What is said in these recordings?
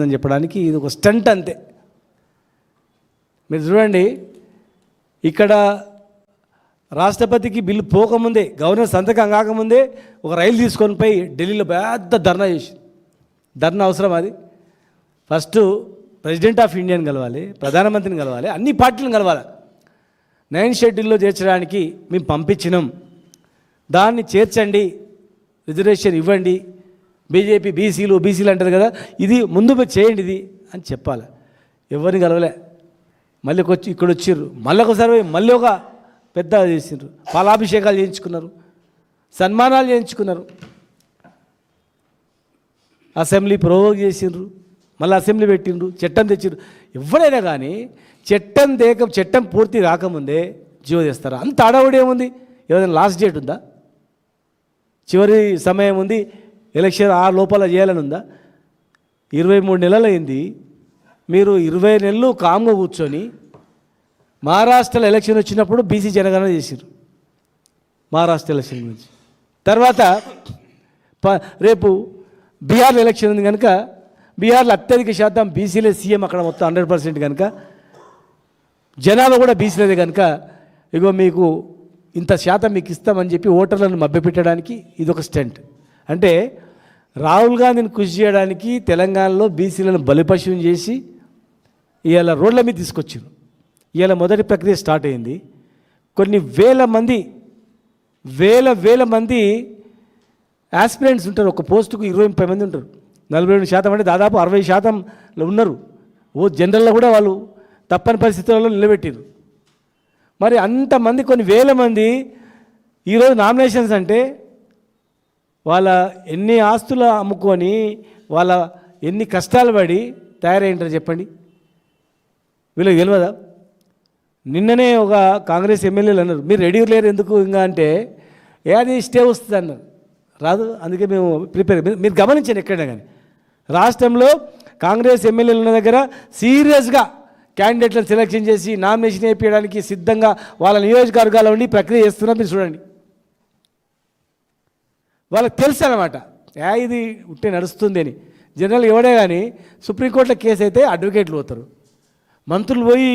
అని చెప్పడానికి ఇది ఒక స్టంట్ అంతే. మీరు చూడండి ఇక్కడ రాష్ట్రపతికి బిల్లు పోకముందే గవర్నర్ సంతకం కాకముందే ఒక రైలు తీసుకొని పోయి ఢిల్లీలో పెద్ద ధర్నా చేసి ధర్నా అవసరం అది. ఫస్ట్ ప్రెసిడెంట్ ఆఫ్ ఇండియాని కలవాలి ప్రధానమంత్రిని కలవాలి అన్ని పార్టీలను కలవాలి. నైన్ షెడ్యూల్లో చేర్చడానికి మేము పంపించినాం. దాన్ని చేర్చండి రిజర్వేషన్ ఇవ్వండి బీజేపీ బీసీలు బీసీలు అంటారు కదా ఇది ముందు చేయండి ఇది అని చెప్పాలి. ఎవరిని కలవలే. మళ్ళీ వచ్చి ఇక్కడ వచ్చిర్రు మళ్ళీ ఒకసారి పోయి మళ్ళీ ఒక పెద్ద చేసిండ్రు. పాలాభిషేకాలు చేయించుకున్నారు. సన్మానాలు చేయించుకున్నారు. అసెంబ్లీ ప్రోవోక్ చేసిండ్రు. మళ్ళీ అసెంబ్లీ పెట్టిండ్రు. చట్టం తెచ్చిండ్రు ఎవరైనా కానీ చట్టం దేక చట్టం పూర్తి రాకముందే జీవో తెస్తారు అంత అడవుడు ఏముంది? ఏదైనా లాస్ట్ డేట్ ఉందా? చివరి సమయం ఉంది. ఎలక్షన్ ఆ లోపల చేయాలని ఉందా ఇరవై మూడు నెలలు అయింది మీరు ఇరవై నెలలు కామ్గా కూర్చొని మహారాష్ట్రలో ఎలక్షన్ వచ్చినప్పుడు బీసీ జనగణన చేశారు మహారాష్ట్ర ఎలక్షన్ గురించి. తర్వాత ప రేపు బీహార్లో ఎలక్షన్ ఉంది కనుక బీహార్లో అత్యధిక శాతం బీసీలే సీఎం అక్కడ మొత్తం హండ్రెడ్ పర్సెంట్ కనుక జనాభా కూడా బీసీలేదే కనుక ఇగో మీకు ఇంత శాతం మీకు ఇస్తామని చెప్పి ఓటర్లను మభ్యపెట్టడానికి ఇది ఒక స్టెంట్. అంటే రాహుల్ గాంధీని కృషి చేయడానికి తెలంగాణలో బీసీలను బలిపశువుని చేసి ఇవాళ రోడ్ల మీద తీసుకొచ్చారు. ఇవాళ మొదటి ప్రక్రియ స్టార్ట్ అయింది. కొన్ని వేల మంది వేల వేల మంది యాస్పిరెంట్స్ ఉంటారు. ఒక పోస్టుకు ఇరవై ముప్పై మంది ఉంటారు. నలభై రెండు శాతం అంటే దాదాపు అరవై శాతం ఉన్నారు. ఓ జనరల్లో కూడా వాళ్ళు తప్పని పరిస్థితులలో నిలబెట్టారు. మరి అంతమంది కొన్ని వేల మంది ఈరోజు నామినేషన్స్ అంటే వాళ్ళ ఎన్ని ఆస్తులు అమ్ముకొని వాళ్ళ ఎన్ని కష్టాలు పడి తయారైంటారు చెప్పండి? వీళ్ళకి తెలియదా నిన్ననే ఒక కాంగ్రెస్ ఎమ్మెల్యేలు అన్నారు మీరు రెడీ లేరు ఎందుకు ఇంకా? అంటే ఏది స్టే వస్తుంది అన్నారు. రాదు అందుకే మేము ప్రిపేర్ మీరు- మీరు గమనించండి ఎక్కడైనా కానీ. రాష్ట్రంలో కాంగ్రెస్ ఎమ్మెల్యేలు ఉన్న దగ్గర సీరియస్గా క్యాండిడేట్లను సెలెక్షన్ చేసి నామినేషన్ వేయించడానికి సిద్ధంగా వాళ్ళ నియోజకవర్గాల ఉండి ప్రక్రియ చేస్తున్నారు మీరు చూడండి. వాళ్ళకి తెలుసు అనమాట యా ఇది ఉంటే నడుస్తుంది అని. జనరల్ ఎవడే కానీ సుప్రీంకోర్టులో కేసు అయితే అడ్వకేట్లు పోతారు. మంత్రులు పోయి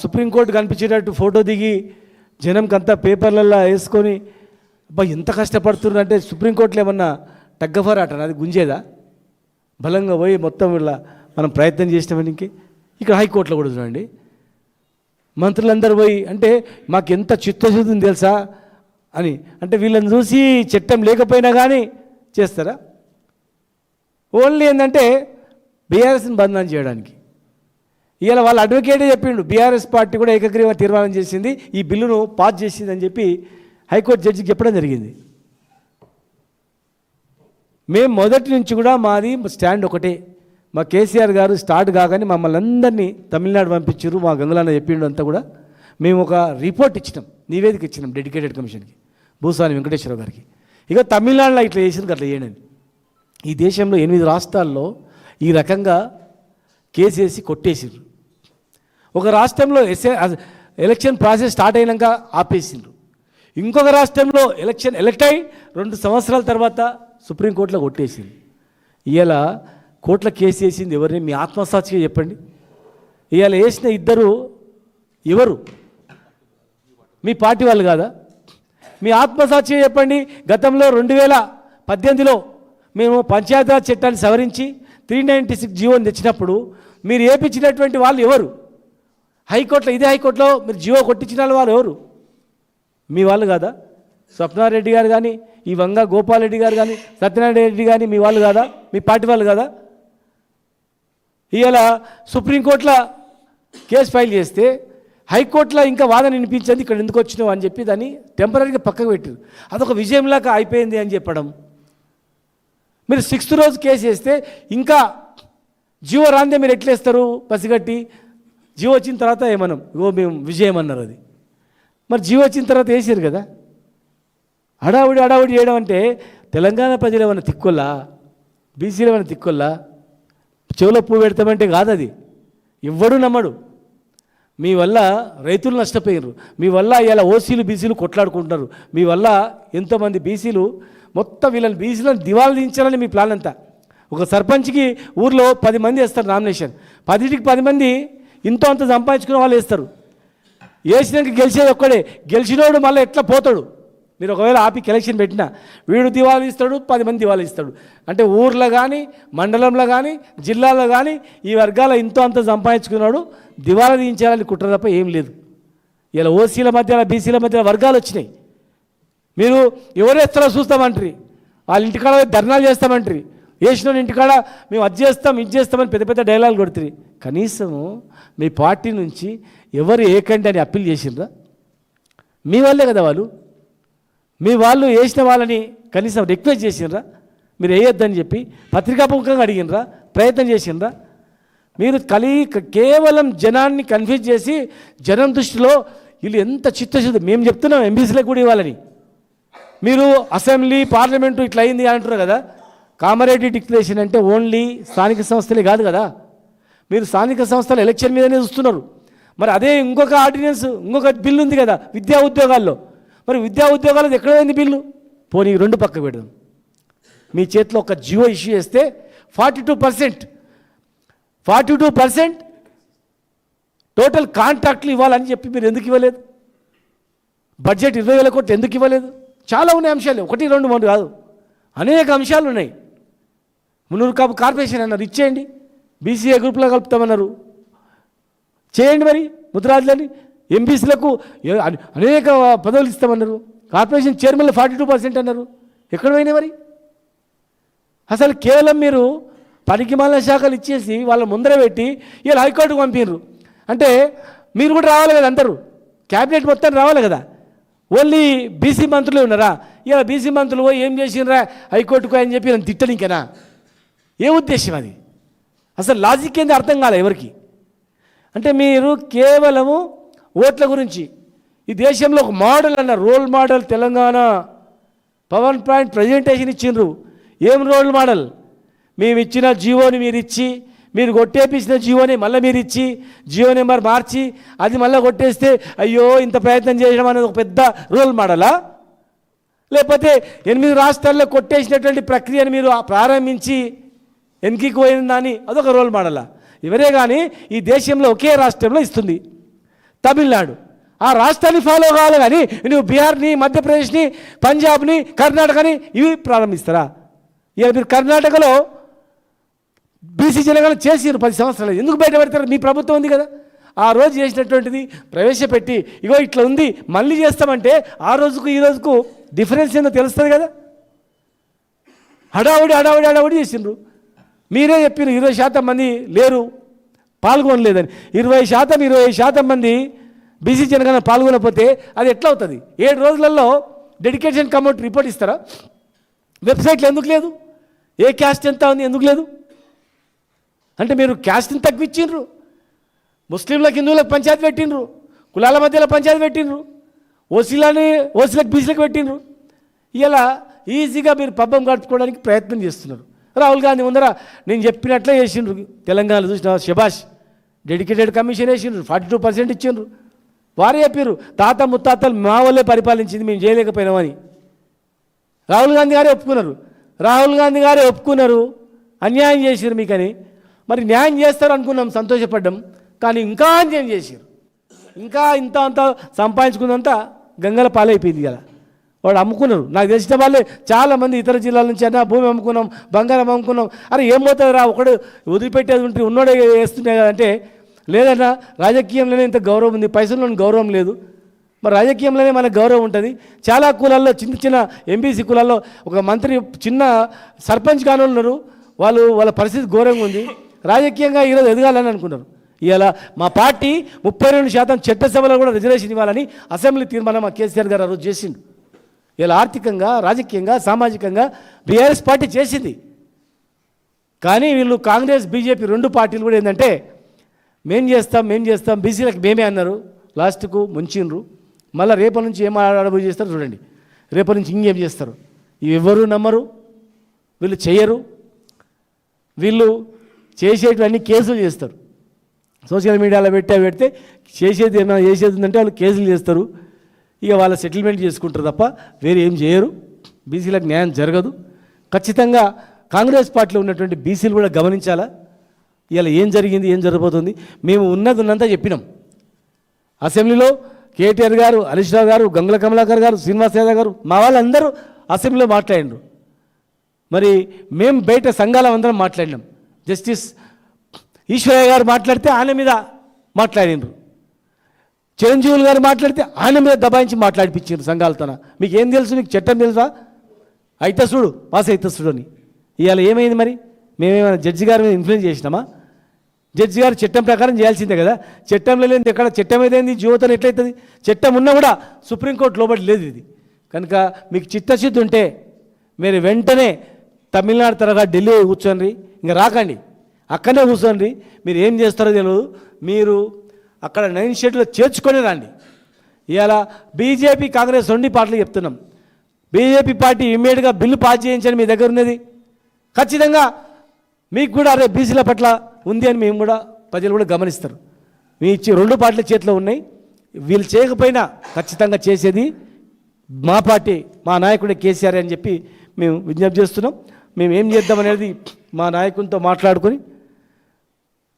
సుప్రీంకోర్టు కనిపించేటట్టు ఫోటో దిగి జనంకంతా పేపర్లలో వేసుకొని అబ్బా ఎంత కష్టపడుతున్నారు? అంటే సుప్రీంకోర్టులో ఏమన్నా టగ్గఫరాట అది గుంజేదా? బలంగా పోయి మొత్తం ఇలా మనం ప్రయత్నం చేసినామని ఇంకే ఇక్కడ హైకోర్టులో కూడా చూడండి. మంత్రులందరూ పోయి అంటే మాకు ఎంత చిత్తశుద్ధి తెలుసా? అని. అంటే వీళ్ళని చూసి చట్టం లేకపోయినా కానీ చేస్తారా? ఓన్లీ ఏంటంటే బీఆర్ఎస్ని బంధనం చేయడానికి. ఇవాళ వాళ్ళ అడ్వకేటే చెప్పిండు బీఆర్ఎస్ పార్టీ కూడా ఏకగ్రీవ తీర్మానం చేసింది ఈ బిల్లును పాస్ చేసింది అని చెప్పి హైకోర్టు జడ్జికి చెప్పడం జరిగింది. మేము మొదటి నుంచి కూడా మాది స్టాండ్ ఒకటే. మా కేసీఆర్ గారు స్టార్ట్ కాగానే మమ్మల్ని అందరినీ తమిళనాడు పంపించారు మా గంగులన్న చెప్పిండు అంతా కూడా. మేము ఒక రిపోర్ట్ ఇచ్చినాం నివేదిక ఇచ్చినాం డెడికేటెడ్ కమిషన్కి. భూస్వామి వెంకటేశ్వర గారికి. ఇక తమిళనాడులో ఇట్లా చేసిన అట్లా చేయండి ఈ దేశంలో ఎనిమిది రాష్ట్రాల్లో ఈ రకంగా కేసు వేసి కొట్టేసిండ్రు ఒక రాష్ట్రంలో ఎస్ఏ ఎలక్షన్ ప్రాసెస్ స్టార్ట్ అయినాక ఆపేసిండ్రు ఇంకొక రాష్ట్రంలో ఎలక్షన్ ఎలక్ట్ అయి రెండు సంవత్సరాల తర్వాత సుప్రీంకోర్టులో కొట్టేసింది ఇలా కోర్టులో కేసు వేసింది ఎవరిని? మీ ఆత్మసాక్షిగా చెప్పండి. ఇవాళ వేసిన ఇద్దరు ఎవరు? మీ పార్టీ వాళ్ళు కాదా? మీ ఆత్మసాక్షి చెప్పండి. గతంలో రెండు వేల పద్దెనిమిదిలో మేము పంచాయతీరాజ్ చట్టాన్ని సవరించి త్రీ నైంటీ సిక్స్ జీవోని తెచ్చినప్పుడు మీరు ఏపించినటువంటి వాళ్ళు ఎవరు? హైకోర్టులో ఇదే హైకోర్టులో మీరు జీవో కొట్టించిన వాళ్ళు ఎవరు? మీ వాళ్ళు కాదా? స్వప్నారెడ్డి గారు కానీ ఈ వంగ గోపాలరెడ్డి గారు కానీ సత్యనారాయణ రెడ్డి కానీ మీ వాళ్ళు కాదా? మీ పార్టీ వాళ్ళు కాదా? ఇవాళ సుప్రీంకోర్టులో కేసు ఫైల్ చేస్తే హైకోర్టులో ఇంకా వాదన వినిపించింది ఇక్కడ ఎందుకు వచ్చినావు అని చెప్పి దాన్ని టెంపరీగా పక్కకు పెట్టారు. అదొక విజయంలాగా అయిపోయింది అని చెప్పడం. మీరు సిక్స్త్ రోజు కేసు వేస్తే ఇంకా జీవో రాందే మీరు ఎట్లేస్తారు పసిగట్టి జీవో వచ్చిన తర్వాత ఏమనం? ఇగో మేము విజయం అన్నారు అది. మరి జీవో వచ్చిన తర్వాత వేసారు కదా. హడావుడి హడావుడి చేయడం అంటే తెలంగాణ ప్రజలు ఏమైనా తిక్కుల్లా? బీసీలు ఏమైనా తిక్కుల్లా? చెవులో పువ్వు పెడతామంటే కాదు అది. ఎవ్వడూ నమ్మడు. మీ వల్ల రైతులు నష్టపోయారు మీ వల్ల ఇలా ఓసీలు బీసీలు కొట్లాడుకుంటున్నారు. మీ వల్ల ఎంతోమంది బీసీలు మొత్తం వీళ్ళని బీసీలను దివాలు దించాలని మీ ప్లాన్ అంతా ఒక సర్పంచ్కి ఊర్లో పది మంది వేస్తారు నామినేషన్. పదిటికి పది మంది ఇంతో అంత సంపాదించుకున్న వాళ్ళు వేస్తారు. వేసినాక గెలిచేది ఒక్కడే. గెలిచినోడు మళ్ళీ ఎట్లా పోతాడు? మీరు ఒకవేళ ఆపి ఎలక్షన్ పెట్టినా వీడు దివాళీ ఇస్తాడు పది మంది దివాళీ ఇస్తాడు. అంటే ఊర్లో కానీ మండలంలో కానీ జిల్లాలో కానీ ఈ వర్గాల ఇంతో అంత సంపాదించుకున్నాడు దివాళా తీయించాలని కుట్ర తప్ప ఏం లేదు. ఇలా ఓసీల మధ్యలో బీసీల మధ్యలో వర్గాలు వచ్చినాయి. మీరు ఎవరు ఎత్తారో చూస్తామంటారు. వాళ్ళ ఇంటికాడ ధర్నాలు చేస్తామంటారు. వేసిన ఇంటికాడ మేము అది చేస్తాం ఇది చేస్తామని పెద్ద పెద్ద డైలాగులు కొడుతుంది కనీసము మీ పార్టీ నుంచి ఎవరు ఏకండి అని అప్పీల్ చేసిండ్రా? మీ వాళ్ళే కదా వాళ్ళు. మీ వాళ్ళు వేసిన వాళ్ళని కనీసం రిక్వెస్ట్ చేసిండ్రా? మీరు వేయొద్దని చెప్పి పత్రికాముఖంగా అడిగినరా ప్రయత్నం చేసిండ్రా? మీరు కలి కేవలం జనాన్ని కన్ఫ్యూజ్ చేసి జనం దృష్టిలో వీళ్ళు ఎంత చిత్తశుద్ధి? మేము చెప్తున్నాం ఎంబీసీలకు కూడా ఇవ్వాలని మీరు అసెంబ్లీ పార్లమెంటు ఇట్లా అయింది అంటారు కదా? కామారెడ్డి డిక్లరేషన్ అంటే ఓన్లీ స్థానిక సంస్థలే కాదు కదా? మీరు స్థానిక సంస్థల ఎలక్షన్ మీదనే చూస్తున్నారు. మరి అదే ఇంకొక ఆర్డినెన్స్ ఇంకొక బిల్లు ఉంది కదా విద్యా ఉద్యోగాల్లో. మరి విద్యా ఉద్యోగాల్లో ఎక్కడ పోయింది బిల్లు? పోనీ రెండు పక్క పెడదాం. మీ చేతిలో ఒక జియో ఇష్యూ చేస్తే forty two percent. Forty two percent total కాంట్రాక్ట్లు ఇవ్వాలని చెప్పి మీరు ఎందుకు ఇవ్వలేదు? బడ్జెట్ ఇరవై వేల కోట్లు ఎందుకు ఇవ్వలేదు? చాలా ఉన్నాయి అంశాలు. ఒకటి రెండు మూడు కాదు. అనేక అంశాలు ఉన్నాయి. మున్నూరు కాపు కార్పొరేషన్ అన్నారు ఇచ్చేయండి. బీసీఏ గ్రూప్లో కలుపుతామన్నారు. చేయండి మరి ముద్రాజులని. ఎంపీసీలకు అనేక పదవులు ఇస్తామన్నారు. కార్పొరేషన్ చైర్మన్లు ఫార్టీ టూ పర్సెంట్ అన్నారు. ఎక్కడ పోయినాయి మరి? అసలు కేవలం మీరు పనికి మాలిన శాఖలు ఇచ్చేసి వాళ్ళ ముందర పెట్టి వీళ్ళు హైకోర్టుకు పంపినారు అంటే మీరు కూడా రావాలి కదా అందరూ. క్యాబినెట్ మొత్తం రావాలి కదా. ఓన్లీ బీసీ మంత్రులే ఉన్నారా? ఇలా బీసీ మంత్రులు పోయి ఏం చేసినరా హైకోర్టుకు అని చెప్పి నన్ను తిట్టనికేనా ఏ ఉద్దేశం అది? అసలు లాజిక్ ఏంది అర్థం కాలే ఎవరికి? అంటే మీరు కేవలము ఓట్ల గురించి. ఈ దేశంలో ఒక మోడల్ అన్న role model Telangana. Power point presentation ఇచ్చిండ్రు. ఏం రోల్ మోడల్? మేము ఇచ్చిన జియోని మీరు ఇచ్చి మీరు కొట్టేపించిన జియోని మళ్ళీ మీరు ఇచ్చి జియో నెంబర్ మార్చి అది మళ్ళీ కొట్టేస్తే అయ్యో ఇంత ప్రయత్నం చేయడం అనేది ఒక పెద్ద రోల్ మోడలా? లేకపోతే ఎనిమిది రాష్ట్రాల్లో కొట్టేసినటువంటి ప్రక్రియను మీరు ప్రారంభించి వెనక్కి పోయిందని అదొక రోల్ మోడలా? ఇవరే కానీ ఈ దేశంలో ఒకే రాష్ట్రంలో ఇస్తుంది. తమిళనాడు. ఆ రాష్ట్రాన్ని ఫాలో కావాలి కానీ నువ్వు బీహార్ని మధ్యప్రదేశ్ని పంజాబ్ని కర్ణాటకని ఇవి ప్రారంభిస్తారా? ఇక మీరు కర్ణాటకలో బీసీ జనగణన చేసిరు పది సంవత్సరాలు. ఎందుకు బయట పెడతారు? మీ ప్రభుత్వం ఉంది కదా. ఆ రోజు చేసినటువంటిది ప్రవేశపెట్టి ఇగో ఇట్లా ఉంది మళ్ళీ చేస్తామంటే ఆ రోజుకు ఈ రోజుకు డిఫరెన్స్ ఏందో తెలుస్తుంది కదా. హడావుడి హడావుడి హడావుడి చేసిండ్రు మీరే చెప్పిన ఇరవై శాతం మంది లేరు. పాల్గొనలేదని. ఇరవై శాతం ఇరవై శాతం మంది బీసీ జనగణన పాల్గొనకపోతే అది ఎట్లా అవుతుంది? ఏడు రోజులలో డెడికేషన్ కమౌట్ రిపోర్ట్ ఇస్తారా? వెబ్సైట్లో ఎందుకు లేదు? ఏ క్యాస్ట్ ఎంత ఉంది ఎందుకు లేదు? అంటే మీరు క్యాస్ట్ని తగ్గిచ్చిండ్రు ముస్లింలకు హిందువులకు పంచాయతీ పెట్టిండ్రు కులాల మధ్యలో పంచాయతీ పెట్టిండ్రు ఓసీలని ఓసీలకు బీసీలకు పెట్టిండ్రు ఇలా ఈజీగా మీరు పబ్బం గడుపుకోవడానికి ప్రయత్నం చేస్తున్నారు. రాహుల్ గాంధీ ముందర నేను చెప్పినట్లే చేసిండ్రు తెలంగాణలో చూసిన శభాష్. డెడికేటెడ్ కమిషన్ వేసిండ్రు ఫార్టీ టూ పర్సెంట్ ఇచ్చిండ్రు. వారే చెప్పారు తాత ముత్తాతలు మా వల్లే పరిపాలించింది మేము చేయలేకపోయినామని. రాహుల్ గాంధీ గారే ఒప్పుకున్నారు. రాహుల్ గాంధీ గారే ఒప్పుకున్నారు. అన్యాయం చేసిరు మీకని. మరి న్యాయం చేస్తారు అనుకున్నాం సంతోషపడ్డాం. కానీ ఇంకా అన్యాయం చేసిరు ఇంకా ఇంత అంత సంపాదించుకున్నంత గంగల పాలైపోయింది కదా వాడు అమ్ముకున్నారు. నాకు తెలిసిన వాళ్ళే చాలామంది ఇతర జిల్లాల నుంచి అన్న భూమి అమ్ముకున్నాం బంగారం అమ్ముకున్నాం. అరే ఏం పోతుంది రా ఒకడు వదిలిపెట్టేది ఉంటే ఉన్నోడే వేస్తున్నాయి అంటే లేదన్నా రాజకీయంలోనే ఇంత గౌరవం ఉంది. పైసల్లోని గౌరవం లేదు. మరి రాజకీయంలోనే మనకు గౌరవం ఉంటుంది. చాలా కులాల్లో చిన్న చిన్న ఎంబీసీ కులాల్లో ఒక మంత్రి చిన్న సర్పంచ్ కాని ఉన్నారు. వాళ్ళు వాళ్ళ పరిస్థితి ఘోరంగా ఉంది. రాజకీయంగా ఈరోజు ఎదగాలని అనుకున్నారు. ఇలా మా పార్టీ ముప్పై రెండు శాతం చట్టసభలో కూడా రిజర్వేషన్ ఇవ్వాలని అసెంబ్లీ తీర్మానం మా కేసీఆర్ గారు ఆ రోజు చేసిండు. ఇలా ఆర్థికంగా రాజకీయంగా సామాజికంగా బీఆర్ఎస్ పార్టీ చేసింది. కానీ వీళ్ళు కాంగ్రెస్ బీజేపీ రెండు పార్టీలు కూడా ఏంటంటే మేం చేస్తాం మేం చేస్తాం బీసీలకు మేమే అన్నారు. లాస్ట్కు ముంచిండ్రు. మళ్ళీ రేపటి నుంచి ఏం అడబోయి చేస్తారు చూడండి. రేపటి నుంచి ఇంకేం చేస్తారు? ఎవరు నమ్మరు వీళ్ళు చేయరు. వీళ్ళు చేసేటివన్నీ కేసులు చేస్తారు. సోషల్ మీడియాలో పెట్టా పెడితే చేసేది ఏమైనా చేసేది ఉందంటే వాళ్ళు కేసులు చేస్తారు. ఇక వాళ్ళ సెటిల్మెంట్ చేసుకుంటారు తప్ప వేరే ఏం చేయరు. బీసీలకు న్యాయం జరగదు. ఖచ్చితంగా కాంగ్రెస్ పార్టీలో ఉన్నటువంటి బీసీలు కూడా గమనించాలా? ఇలా ఏం జరిగింది ఏం జరగబోతుంది? మేము ఉన్నది ఉన్నంత చెప్పినాం. అసెంబ్లీలో కేటీఆర్ గారు హరీష్ రావు గారు గంగుల కమలాకర్ గారు శ్రీనివాస్ యాదవ్ గారు మా వాళ్ళందరూ అసెంబ్లీలో మాట్లాడిండ్రు మరి మేము బయట సంఘాల అందరం మాట్లాడినాం. జస్టిస్ ఈశ్వరయ్య గారు మాట్లాడితే ఆయన మీద మాట్లాడిండ్రు చిరంజీవులు గారు మాట్లాడితే ఆయన మీద దబాయించి మాట్లాడిపించారు సంఘాలతోన. మీకు ఏం తెలుసు? మీకు చట్టం తెలుసా? అయితే చూడు పాస్ అయితే చూడు అని. ఇవాళ ఏమైంది మరి? మేమేమైనా జడ్జి గారి మీద ఇన్ఫ్లుయెన్స్ చేసినామా? జడ్జి గారు చట్టం ప్రకారం చేయాల్సిందే కదా. చట్టంలో లేని ఎక్కడ? చట్టం ఏదైంది? జీవితం ఎట్లయితుంది? చట్టం ఉన్నా కూడా సుప్రీంకోర్టు లోబడి లేదు ఇది. కనుక మీకు చిత్తశుద్ధి ఉంటే మీరు వెంటనే తమిళనాడు తరగా ఢిల్లీ కూర్చోండి. ఇంకా రాకండి. అక్కడనే కూర్చోండి. మీరు ఏం చేస్తారో తెలియదు మీరు అక్కడ నైన్ షెడ్యూల్లో చేర్చుకొని రండి. ఇవాళ బీజేపీ కాంగ్రెస్ రెండు పార్టీలు చెప్తున్నాం. బీజేపీ పార్టీ ఇమ్మీడియట్గా బిల్లు పాస్ చేయించండి మీ దగ్గర ఉన్నది. ఖచ్చితంగా మీకు కూడా అరే బీసీల పట్ల ఉంది అని మేము కూడా ప్రజలు కూడా గమనిస్తారు. మీ ఇచ్చి రెండు పార్టీల చేతిలో ఉన్నాయి. వీళ్ళు చేయకపోయినా ఖచ్చితంగా చేసేది మా పార్టీ మా నాయకుడే కేసీఆర్ అని చెప్పి మేము విజ్ఞప్తి చేస్తున్నాం. మేము ఏం చేద్దాం అనేది మా నాయకునితో మాట్లాడుకొని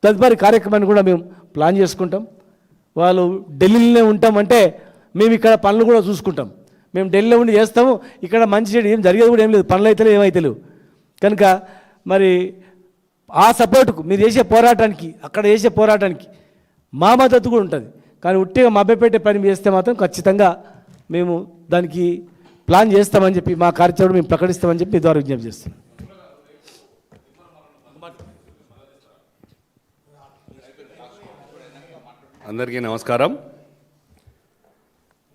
తదుపరి కార్యక్రమాన్ని కూడా మేము ప్లాన్ చేసుకుంటాం. వాళ్ళు ఢిల్లీలోనే ఉంటామంటే మేము ఇక్కడ పనులు కూడా చూసుకుంటాం. మేము ఢిల్లీలో ఉండి చేస్తాము. ఇక్కడ మంచి చెడు ఏం జరిగేది కూడా ఏం లేదు. పనులు అయితే ఏమైతే లేవు. కనుక మరి ఆ సపోర్టుకు మీరు చేసే పోరాటానికి అక్కడ చేసే పోరాటానికి మా మద్దతు కూడా ఉంటుంది. కానీ ఉట్టిగా మభ్యపెట్టే పని చేస్తే మాత్రం ఖచ్చితంగా మేము దానికి ప్లాన్ చేస్తామని చెప్పి మా కార్యక్రమం మేము ప్రకటిస్తామని చెప్పి మీ ద్వారా విజ్ఞప్తి చేస్తున్నాం. అందరికీ నమస్కారం.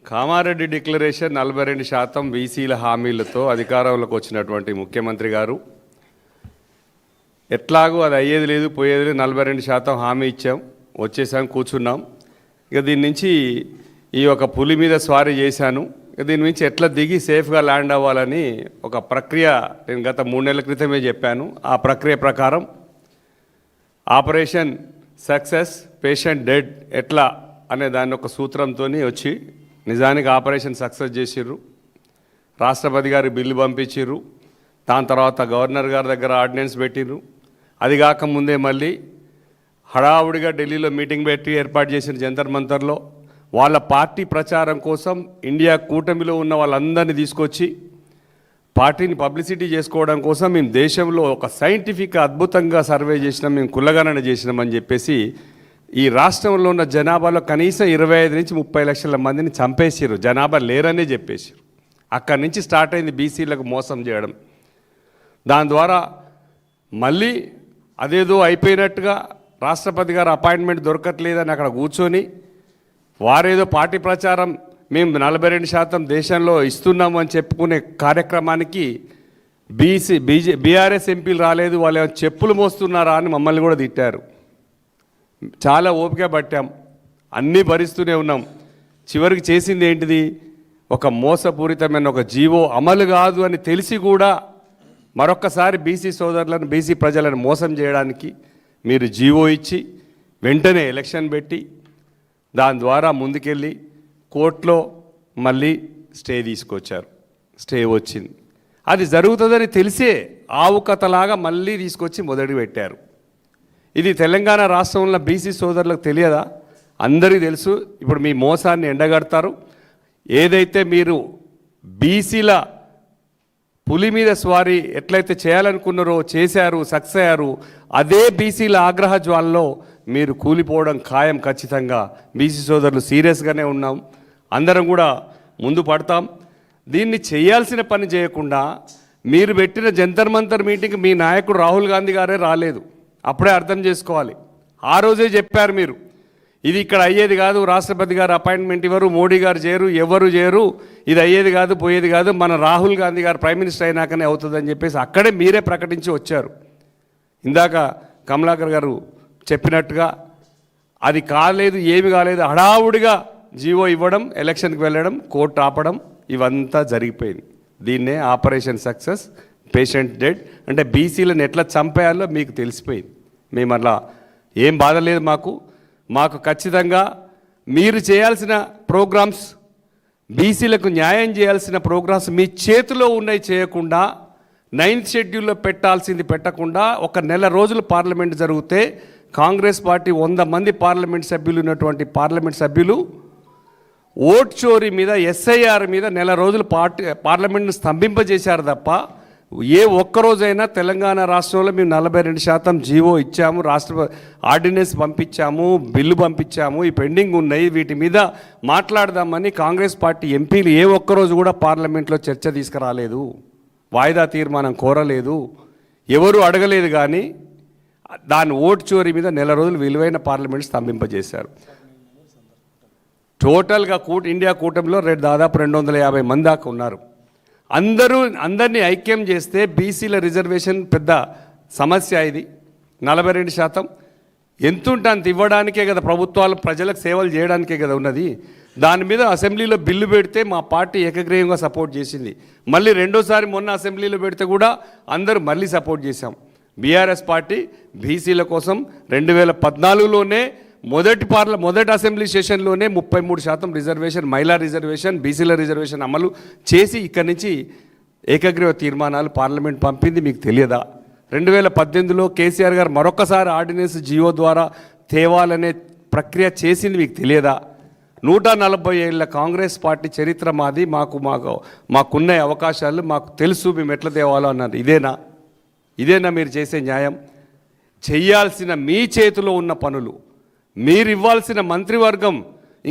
కామారెడ్డి డిక్లరేషన్ నలభై రెండు శాతం బీసీల హామీలతో అధికారంలోకి వచ్చినటువంటి ముఖ్యమంత్రి గారు ఎట్లాగూ అది అయ్యేది లేదు పోయేది లేదు. నలభై రెండు శాతం హామీ ఇచ్చాం. వచ్చేసాం కూర్చున్నాం. ఇక దీని నుంచి ఈ ఒక పులి మీద స్వారీ చేశాను. ఇక దీని నుంచి ఎట్లా దిగి సేఫ్గా ల్యాండ్ అవ్వాలని ఒక ప్రక్రియ నేను గత మూడు నెలల క్రితమే చెప్పాను. ఆ ప్రక్రియ ప్రకారం ఆపరేషన్ సక్సెస్ పేషెంట్ డెడ్ ఎట్లా అనే దాని ఒక సూత్రంతో వచ్చి నిజానికి ఆపరేషన్ సక్సెస్ చేసిర్రు. రాష్ట్రపతి గారి బిల్లు పంపించిర్రు. దాని తర్వాత గవర్నర్ గారి దగ్గర ఆర్డినెన్స్ పెట్టిర్రు. అది కాక ముందే మళ్ళీ హడావుడిగా ఢిల్లీలో మీటింగ్ పెట్టి ఏర్పాటు చేసిన జంతర్ మంతర్లో వాళ్ళ పార్టీ ప్రచారం కోసం ఇండియా కూటమిలో ఉన్న వాళ్ళందరినీ తీసుకొచ్చి పార్టీని పబ్లిసిటీ చేసుకోవడం కోసం మేము దేశంలో ఒక సైంటిఫిక్ అద్భుతంగా సర్వే చేసినాం మేము కులగణన చేసినామని చెప్పేసి ఈ రాష్ట్రంలో ఉన్న జనాభాలో కనీసం ఇరవై ఐదు నుంచి ముప్పై లక్షల మందిని చంపేసారు జనాభా లేరనే చెప్పేసారు అక్కడి నుంచి స్టార్ట్ అయింది బీసీలకు మోసం చేయడం. దాని ద్వారా మళ్ళీ అదేదో అయిపోయినట్టుగా రాష్ట్రపతి గారు అపాయింట్మెంట్ దొరకట్లేదని అక్కడ కూర్చొని వారేదో పార్టీ ప్రచారం మేము నలభై రెండు శాతం దేశంలో ఇస్తున్నాము అని చెప్పుకునే కార్యక్రమానికి బీసీ బీజే బీఆర్ఎస్ ఎంపీలు రాలేదు వాళ్ళు ఏమైనా చెప్పులు మోస్తున్నారా అని మమ్మల్ని కూడా తిట్టారు. చాలా ఓపిక పట్టాం. అన్నీ భరిస్తూనే ఉన్నాం. చివరికి చేసింది ఏంటిది? ఒక మోసపూరితమైన ఒక జీవో అమలు కాదు అని తెలిసి కూడా మరొక్కసారి బీసీ సోదరులను బీసీ ప్రజలను మోసం చేయడానికి మీరు జీవో ఇచ్చి వెంటనే ఎలక్షన్ పెట్టి దాని ద్వారా ముందుకెళ్ళి కోర్టులో మళ్ళీ స్టే తీసుకొచ్చారు. స్టే వచ్చింది. అది జరుగుతుందని తెలిసే ఆవు కథలాగా మళ్ళీ తీసుకొచ్చి మొదటి పెట్టారు. ఇది తెలంగాణ రాష్ట్రంలో బీసీ సోదరులకు తెలియదా? అందరికీ తెలుసు. ఇప్పుడు మీ మోసాన్ని ఎండగడతారు. ఏదైతే మీరు బీసీల పులి మీద స్వారీ ఎట్లయితే చేయాలనుకున్నారో చేశారు సక్సెస్ అయ్యారు అదే బీసీల ఆగ్రహ జ్వాలలో మీరు కూలిపోవడం ఖాయం ఖచ్చితంగా. బీసీ సోదరులు సీరియస్గానే ఉన్నాం. అందరం కూడా ముందు పడతాం. దీన్ని చేయాల్సిన పని చేయకుండా మీరు పెట్టిన జంతర్ మంతర్ మీటింగ్ మీ నాయకుడు రాహుల్ గాంధీ గారే రాలేదు. అప్పుడే అర్థం చేసుకోవాలి. ఆ రోజే చెప్పారు మీరు. ఇది ఇక్కడ అయ్యేది కాదు రాష్ట్రపతి గారు అపాయింట్మెంట్ ఇవ్వరు మోడీ గారు చేయరు ఎవరు చేయరు. ఇది అయ్యేది కాదు పోయేది కాదు మన రాహుల్ గాంధీ గారు ప్రైమ్ మినిస్టర్ అయినాకనే అవుతుందని చెప్పేసి అక్కడే మీరే ప్రకటించి వచ్చారు. ఇందాక కమలాకర్ గారు చెప్పినట్టుగా అది కాలేదు ఏమి కాలేదు హడావుడిగా జీవో ఇవ్వడం ఎలక్షన్కి వెళ్ళడం కోర్టు ఆపడం ఇవంతా జరిగిపోయింది. దీన్నే ఆపరేషన్ సక్సెస్ పేషెంట్ డెడ్ అంటే బీసీలను ఎట్లా చంపేయాలో మీకు తెలిసిపోయింది. మేము అలా ఏం బాధ లేదు మాకు మాకు ఖచ్చితంగా మీరు చేయాల్సిన ప్రోగ్రామ్స్ బీసీలకు న్యాయం చేయాల్సిన ప్రోగ్రామ్స్ మీ చేతిలో ఉన్నాయి చేయకుండా నైన్త్ షెడ్యూల్లో పెట్టాల్సింది పెట్టకుండా ఒక నెల రోజులు పార్లమెంట్ జరిగితే కాంగ్రెస్ పార్టీ వంద మంది పార్లమెంట్ సభ్యులు ఉన్నటువంటి పార్లమెంట్ సభ్యులు ఓట్ చోరీ మీద ఎస్ఐఆర్ మీద నెల రోజులు పార్టీ పార్లమెంట్ను స్తంభింపజేశారు తప్ప ఏ ఒక్కరోజైనా తెలంగాణ రాష్ట్రంలో మేము నలభై రెండు శాతం జీవో ఇచ్చాము రాష్ట్ర ఆర్డినెన్స్ పంపించాము బిల్లు పంపించాము ఈ పెండింగ్ ఉన్నాయి వీటి మీద మాట్లాడదామని కాంగ్రెస్ పార్టీ ఎంపీలు ఏ ఒక్కరోజు కూడా పార్లమెంట్లో చర్చ తీసుకురాలేదు వాయిదా తీర్మానం కోరలేదు ఎవరు అడగలేదు కానీ దాని ఓటు చోరీ మీద నెల రోజులు విలువైన పార్లమెంట్ స్తంభింపజేశారు. టోటల్గా కూట ఇండియా కూటమిలో రెండు దాదాపు రెండు వందల యాభై మంది దాకా ఉన్నారు. అందరూ అందరినీ ఐక్యం చేస్తే బీసీల రిజర్వేషన్ పెద్ద సమస్య ఇది. నలభై రెండు శాతం. ఎంత ఉంటుంది అంత ఇవ్వడానికే కదా ప్రభుత్వాలు ప్రజలకు సేవలు చేయడానికే కదా ఉన్నది. దాని మీద అసెంబ్లీలో బిల్లు పెడితే మా పార్టీ ఏకగ్రీయంగా సపోర్ట్ చేసింది. మళ్ళీ రెండోసారి మొన్న అసెంబ్లీలో పెడితే కూడా అందరూ మళ్ళీ సపోర్ట్ చేశాం. బీఆర్ఎస్ పార్టీ బీసీల కోసం రెండు వేల పద్నాలుగులోనే మొదటి పార్ల మొదటి అసెంబ్లీ సెషన్లోనే ముప్పై మూడు శాతం రిజర్వేషన్ మహిళా రిజర్వేషన్ బీసీల రిజర్వేషన్ అమలు చేసి ఇక్కడి నుంచి ఏకగ్రీవ తీర్మానాలు పార్లమెంట్ పంపింది మీకు తెలియదా? రెండు వేల పద్దెనిమిదిలో కేసీఆర్ గారు మరొకసారి ఆర్డినెన్స్ జియో ద్వారా తేవాలనే ప్రక్రియ చేసింది మీకు తెలియదా? నూట నలభై ఏళ్ళ కాంగ్రెస్ పార్టీ చరిత్ర మాది మాకు మాకు మాకున్న అవకాశాలు మాకు తెలుసు మేము ఎట్లా తేవాలో అన్నారు ఇదేనా? ఇదేనా మీరు చేసే న్యాయం? చేయాల్సిన మీ చేతిలో ఉన్న పనులు. మీరు ఇవ్వాల్సిన మంత్రివర్గం